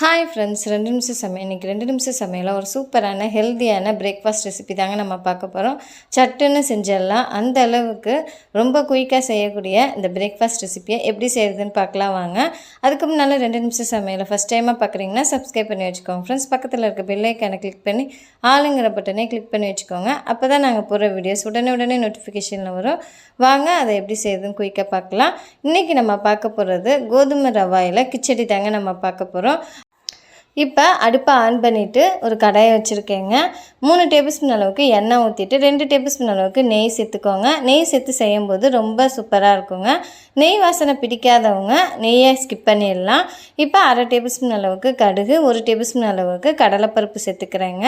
Hi friends ரெண்டு நிமிஷம் சமையல் இன்றைக்கி ரெண்டு நிமிஷம் சமையலில் ஒரு சூப்பரான ஹெல்த்தியான பிரேக்ஃபாஸ்ட் ரெசிபி தாங்க நம்ம பார்க்க போகிறோம் சட்டுன்னு செஞ்சிடலாம். அந்த அளவுக்கு ரொம்ப குயிக்காக செய்யக்கூடிய இந்த பிரேக்ஃபாஸ்ட் ரெசிபியை எப்படி செய்கிறதுன்னு பார்க்கலாம் வாங்க. அதுக்கு முன்னால் ரெண்டு நிமிஷம் சமையலை ஃபஸ்ட் டைமாக பார்க்குறீங்கன்னா சப்ஸ்கிரைப் பண்ணி வச்சுக்கோங்க. ஃப்ரெண்ட்ஸ் பக்கத்தில் இருக்க பெல்லைக்கானை கிளிக் பண்ணி ஆளுங்கிற பட்டனே கிளிக் பண்ணி வச்சுக்கோங்க. அப்போ தான் நாங்கள் போகிற வீடியோஸ் உடனே உடனே நோட்டிஃபிகேஷனில் வரும். வாங்க அதை எப்படி செய்யுதுன்னு குயிக்காக பார்க்கலாம். இன்றைக்கி நம்ம பார்க்க போகிறது கோதுமை ரவாயில் கிச்சடி தாங்க நம்ம பார்க்க போகிறோம் இப்போ அடுப்பை ஆன் பண்ணிவிட்டு ஒரு கடாயை வச்சுருக்கேங்க. மூணு டேபிள் ஸ்பூன் அளவுக்கு எண்ணெய் ஊற்றிட்டு ரெண்டு டேபிள் ஸ்பூன் அளவுக்கு நெய் சேர்த்துக்கோங்க. நெய் சேர்த்து செய்யும்போது ரொம்ப சூப்பராக இருக்குங்க. நெய் வாசனை பிடிக்காதவங்க நெய்யை ஸ்கிப் பண்ணிடலாம். இப்போ அரை டேபிள் ஸ்பூன் அளவுக்கு கடுகு ஒரு டேபிள் ஸ்பூன் அளவுக்கு கடலைப்பருப்பு சேர்த்துக்கிறேங்க.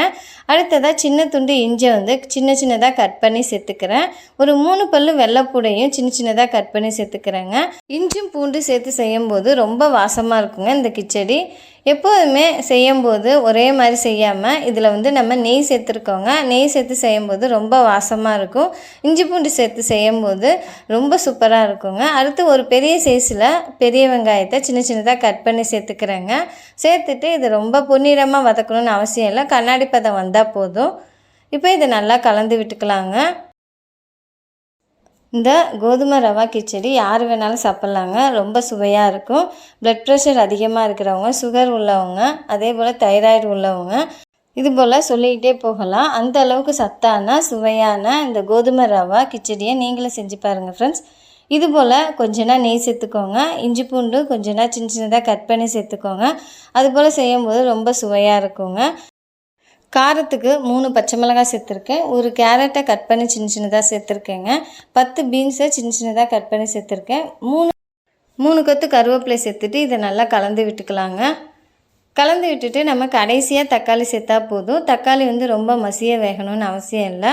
அடுத்ததாக சின்ன துண்டு இஞ்சி வந்து சின்ன சின்னதாக கட் பண்ணி சேர்த்துக்கிறேன். ஒரு மூணு பல்லு வெள்ளைப்பூடையும் சின்ன சின்னதாக கட் பண்ணி சேர்த்துக்கிறேங்க. இஞ்சும் பூண்டு சேர்த்து செய்யும்போது ரொம்ப வாசமாக இருக்குங்க இந்த கிச்சடி. எப்போதுமே செய்யும்போது ஒரே மாதிரி செய்யாமல் இதில் வந்து நம்ம நெய் சேர்த்துருக்கோங்க. நெய் சேர்த்து செய்யும்போது ரொம்ப வாசமாக இருக்கும். இஞ்சி பூண்டு சேர்த்து செய்யும்போது ரொம்ப சூப்பராக இருக்குங்க. அடுத்து ஒரு பெரிய சைஸில் பெரிய வெங்காயத்தை சின்ன சின்னதாக கட் பண்ணி சேர்த்துக்கிறேங்க. சேர்த்துட்டு இது ரொம்ப பொன்னிறமாக வதக்கணும்னு அவசியம் இல்லை. கண்ணாடி பதம் வந்தால் போதும். இப்போ இதை நல்லா கலந்து விட்டுக்கலாங்க. இந்த கோதுமை ரவா கிச்சடி யார் வேணாலும் சாப்பிட்லாங்க. ரொம்ப சுவையாக இருக்கும். ப்ளட் ப்ரெஷர் அதிகமாக இருக்கிறவங்க சுகர் உள்ளவங்க அதே போல் தைராய்டு உள்ளவங்க இது போல் சொல்லிக்கிட்டே போகலாம். அந்த அளவுக்கு சத்தான சுவையான இந்த கோதுமை ரவா கிச்சடியை நீங்களும் செஞ்சு பாருங்கள் ஃப்ரெண்ட்ஸ் இது போல் கொஞ்ச நாள் நெய் சேர்த்துக்கோங்க. இஞ்சி பூண்டு கொஞ்ச நாள் சின்ன சின்னதாக கட் பண்ணி சேர்த்துக்கோங்க. அது போல் செய்யும்போது ரொம்ப சுவையாக இருக்குங்க. காரத்துக்கு மூணு பச்சை மிளகாய் சேர்த்துருக்கேன். ஒரு கேரட்டை கட் பண்ணி சின்ன சின்னதாக சேர்த்துருக்கேங்க. பத்து பீன்ஸை சின்ன சின்னதாக கட் பண்ணி சேர்த்துருக்கேன். மூணு மூணு கொத்து கருவேப்பிலை சேர்த்துட்டு இதை நல்லா கலந்து விட்டுக்கலாங்க. கலந்து விட்டுட்டு நம்ம கடைசியாக தக்காளி சேர்த்தா போதும். தக்காளி வந்து ரொம்ப மசிய வேகணும்னு அவசியம் இல்லை.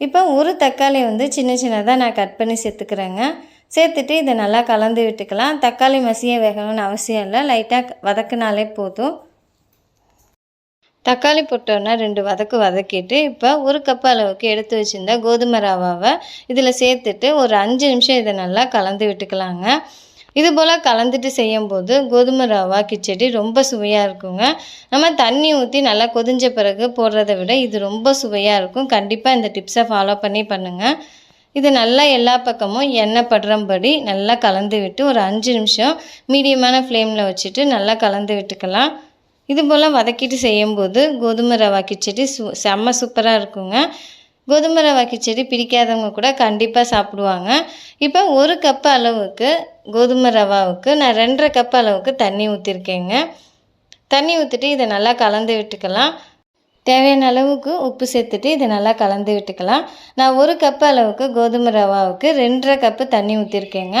இப்போ ஒரு தக்காளி வந்து சின்ன சின்னதாக நான் கட் பண்ணி சேர்த்துக்கிறேங்க. சேர்த்துட்டு இதை நல்லா கலந்து விட்டுக்கலாம். தக்காளி மசிய வேகணும்னு அவசியம் இல்லை. லைட்டாக வதக்குனாலே போதும். தக்காளி போட்டோன்னா ரெண்டு வதக்கு வதக்கிட்டு இப்போ ஒரு கப் அளவுக்கு எடுத்து வச்சுருந்த கோதுமை ரவாவை இதில் சேர்த்துட்டு ஒரு அஞ்சு நிமிஷம் இதை நல்லா கலந்து விட்டுக்கலாங்க. இது போல் கலந்துட்டு செய்யும்போது கோதுமை ரவா கிச்சடி ரொம்ப சுவையாக இருக்குங்க. நம்ம தண்ணி ஊற்றி நல்லா கொதிஞ்ச பிறகு போடுறத விட இது ரொம்ப சுவையாக இருக்கும். கண்டிப்பாக இந்த டிப்ஸை ஃபாலோ பண்ணி பண்ணுங்கள் இது நல்லா எல்லா பக்கமும் எண்ணெய் படுறபடி நல்லா கலந்து விட்டு ஒரு அஞ்சு நிமிஷம் மீடியமான ஃப்ளேமில் வச்சுட்டு நல்லா கலந்து விட்டுக்கலாம். இது போல் வதக்கிட்டு செய்யும்போது கோதுமை ரவா கிச்சடி சு செம்ம சூப்பராக இருக்குங்க. கோதுமை ரவா கிச்சடி பிடிக்காதவங்க கூட கண்டிப்பாக சாப்பிடுவாங்க. இப்போ ஒரு கப் அளவுக்கு கோதுமை ரவாவுக்கு நான் ரெண்டரை கப் அளவுக்கு தண்ணி ஊற்றிருக்கேங்க தண்ணி ஊற்றிட்டு இதை நல்லா கலந்து விட்டுக்கலாம். தேவையான அளவுக்கு உப்பு சேர்த்துட்டு இதை நல்லா கலந்து விட்டுக்கலாம். நான் ஒரு கப் அளவுக்கு கோதுமை ரவாவுக்கு ரெண்டரை கப்பு தண்ணி ஊற்றிருக்கேங்க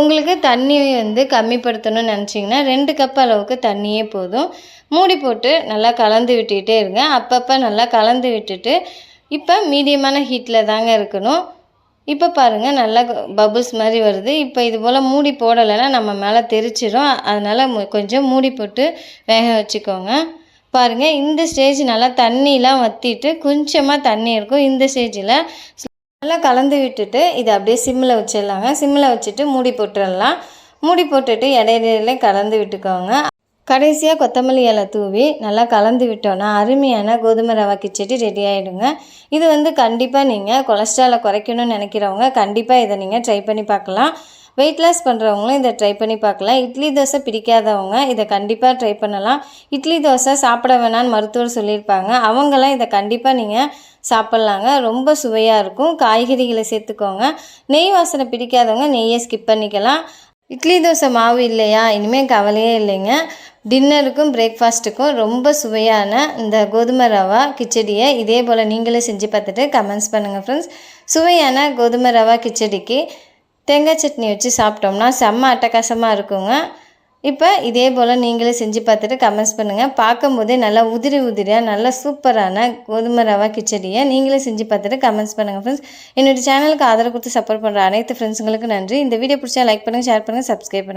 உங்களுக்கு தண்ணி வந்து கம்மிப்படுத்தணும்னு நினச்சிங்கன்னா ரெண்டு கப் அளவுக்கு தண்ணியே போதும். மூடி போட்டு நல்லா கலந்து விட்டுக்கிட்டே இருங்க. அப்பப்போ நல்லா கலந்து விட்டுட்டு இப்போ மீடியமான ஹீட்டில் தாங்க இருக்கணும். இப்போ பாருங்கள் நல்லா பபுள்ஸ் மாதிரி வருது. இப்போ இது போல் மூடி போடலைன்னா நம்ம மேலே தெரிச்சிடும் அதனால் கொஞ்சம் மூடி போட்டு வேக வச்சுக்கோங்க. பாருங்கள் இந்த ஸ்டேஜ் நல்லா தண்ணிலாம் வற்றிட்டு கொஞ்சமாக தண்ணி இருக்கும். இந்த ஸ்டேஜில் நல்லா கலந்து விட்டுட்டு இதை அப்படியே சிம்மில் வச்சிடலாங்க. சிம்மில் வச்சுட்டு மூடி போட்டுடலாம் மூடி போட்டுட்டு இடையில கலந்து விட்டுக்கோங்க. கடைசியாக கொத்தமல்லி இலை தூவி நல்லா கலந்து விட்டோன்னா அருமையான கோதுமை ரவா கிச்சடி ரெடி ஆகிடுங்க இது வந்து கண்டிப்பாக நீங்கள் கொலஸ்ட்ராலை குறைக்கணும்னு நினைக்கிறவங்க கண்டிப்பாக இதை நீங்கள் ட்ரை பண்ணி பார்க்கலாம். வெயிட் லாஸ் பண்ணுறவங்களும் இதை ட்ரை பண்ணி பார்க்கலாம். இட்லி தோசை பிடிக்காதவங்க இதை கண்டிப்பாக ட்ரை பண்ணலாம். இட்லி தோசை சாப்பிட வேணான்னு மருத்துவர் சொல்லியிருப்பாங்க. அவங்களாம் இதை கண்டிப்பாக நீங்கள் சாப்பிட்லாங்க. ரொம்ப சுவையாக இருக்கும். காய்கறிகளை சேர்த்துக்கோங்க. நெய் வாசனை பிடிக்காதவங்க நெய்யை ஸ்கிப் பண்ணிக்கலாம். இட்லி தோசை மாவு இல்லையா? இனிமேல் கவலையே இல்லைங்க. டின்னருக்கும் பிரேக்ஃபாஸ்ட்டுக்கும் ரொம்ப சுவையான இந்த கோதுமை ரவா கிச்சடியை இதே போல் நீங்களே செஞ்சு பார்த்துட்டு கமெண்ட்ஸ் பண்ணுங்கள் ஃப்ரெண்ட்ஸ் சுவையான கோதுமை ரவா கிச்சடிக்கு தேங்காய் சட்னி வச்சு சாப்பிட்டோம்னா செம்ம அட்டகாசமாக இருக்குங்க. இப்போ இதே போல் நீங்களே செஞ்சு பார்த்துட்டு கமெண்ட்ஸ் பண்ணுங்கள் பார்க்கும்போதே நல்லா உதிரி உதிரியாக நல்லா சூப்பரான கோதுமை ரவா கிச்சடியை நீங்களே செஞ்சு பார்த்துட்டு கமெண்ட்ஸ் பண்ணுங்கள் ஃப்ரெண்ட்ஸ் என்னோடய சேனலுக்கு ஆதரவு கொடுத்து சப்போர்ட் பண்ணுற அனைத்து ஃப்ரெண்ட்ஸுங்களுக்கு நன்றி. இந்த வீடியோ பிடிச்சா லைக் பண்ணுங்கள் ஷேர் பண்ணுங்கள் சப்ஸ்கிரைப் பண்ணுங்கள்